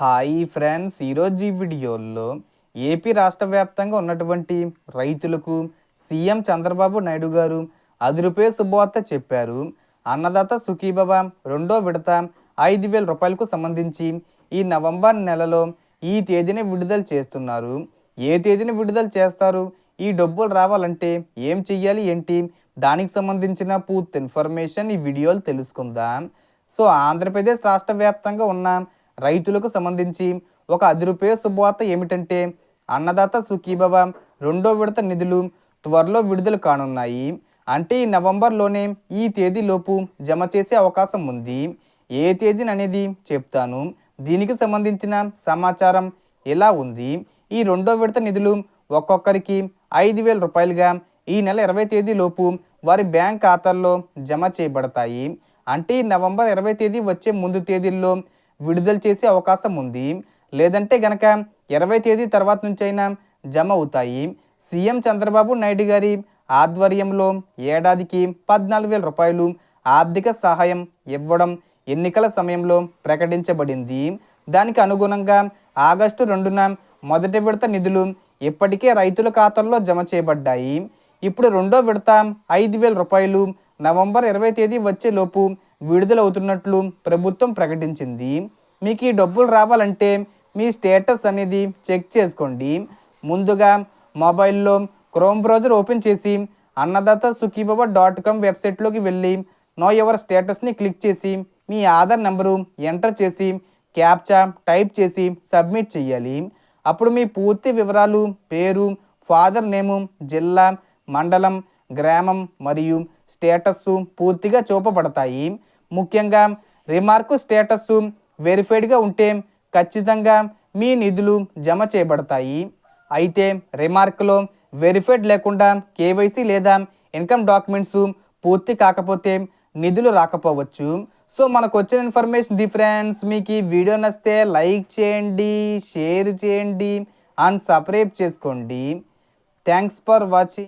Hi friends. ఈరోజు ఈ వీడియోలో ఏపీ రాష్ట్ర వ్యాప్తంగా ఉన్నటువంటి రైతులకు సీఎం చంద్రబాబు నాయుడు గారు అదిరిపోయే శుభవార్త చెప్పారు. అన్నదాత సుఖీభవ రెండో విడత ఐదు వేల రూపాయలకు సంబంధించి ఈ నవంబర్ నెలలో ఈ తేదీని విడుదల చేస్తున్నారు. ఏ తేదీని విడుదల చేస్తారు? ఈ డబ్బులు రావాలంటే ఏం చెయ్యాలి? ఏంటి? దానికి సంబంధించిన పూర్తి ఇన్ఫర్మేషన్ ఈ వీడియోలు తెలుసుకుందాం. సో ఆంధ్రప్రదేశ్ రాష్ట్ర వ్యాప్తంగా ఉన్న రైతులకు సంబంధించి ఒక అదిరిపోయే శుభవార్త ఏమిటంటే అన్నదాత సుఖీభవ రెండో విడత నిధులు త్వరలో విడుదల కానున్నాయి. అంటే ఈ నవంబర్లోనే ఈ తేదీలోపు జమ చేసే అవకాశం ఉంది. ఏ తేదీని అనేది చెప్తాను. దీనికి సంబంధించిన సమాచారం ఎలా ఉంది? ఈ రెండో విడత నిధులు ఒక్కొక్కరికి ఐదు వేల రూపాయలుగా ఈ నెల ఇరవై తేదీలోపు వారి బ్యాంక్ ఖాతాల్లో జమ చేయబడతాయి. అంటే ఈ నవంబర్ ఇరవై తేదీ వచ్చే ముందు తేదీల్లో విడుదల చేసే అవకాశం ఉంది. లేదంటే గనక ఇరవై తేదీ తర్వాత నుంచైనా జమ అవుతాయి. సీఎం చంద్రబాబు నాయుడు గారి ఆధ్వర్యంలో ఏడాదికి పద్నాలుగు వేల రూపాయలు ఆర్థిక సహాయం ఇవ్వడం ఎన్నికల సమయంలో ప్రకటించబడింది. దానికి అనుగుణంగా ఆగస్టు రెండున మొదటి విడత నిధులు ఇప్పటికే రైతుల ఖాతాల్లో జమ చేయబడ్డాయి. ఇప్పుడు రెండో విడత ఐదు వేల రూపాయలు నవంబర్ ఇరవై తేదీ వచ్చేలోపు విడుదలవుతున్నట్లు ప్రభుత్వం ప్రకటించింది. మీకు ఈ డబ్బులు రావాలంటే మీ స్టేటస్ అనేది చెక్ చేసుకోండి. ముందుగా మొబైల్లో క్రోమ్ బ్రౌజర్ ఓపెన్ చేసి అన్నదాత సుఖీబాబా డాట్ కామ్ వెబ్సైట్లోకి వెళ్ళి నో ఎవర్ స్టేటస్ని క్లిక్ చేసి మీ ఆధార్ నెంబరు ఎంటర్ చేసి క్యాప్చా టైప్ చేసి సబ్మిట్ చేయాలి. అప్పుడు మీ పూర్తి వివరాలు పేరు ఫాదర్ నేము జిల్లా మండలం గ్రామం మరియు స్టేటస్ పూర్తిగా చూపబడతాయి. ముఖ్యంగా రిమార్కు స్టేటస్ వెరిఫైడ్గా ఉంటే ఖచ్చితంగా మీ నిధులు జమ చేయబడతాయి. అయితే రిమార్క్లో వెరిఫైడ్ లేకుండా కేవైసీ లేదా ఇన్కమ్ డాక్యుమెంట్స్ పూర్తి కాకపోతే నిధులు రాకపోవచ్చు. సో మనకు వచ్చిన ఇన్ఫర్మేషన్ ది ఫ్రెండ్స్ మీకు ఈ వీడియో నచ్చితే లైక్ చేయండి షేర్ చేయండి అండ్ సబ్స్క్రైబ్ చేసుకోండి. Thanks for watching.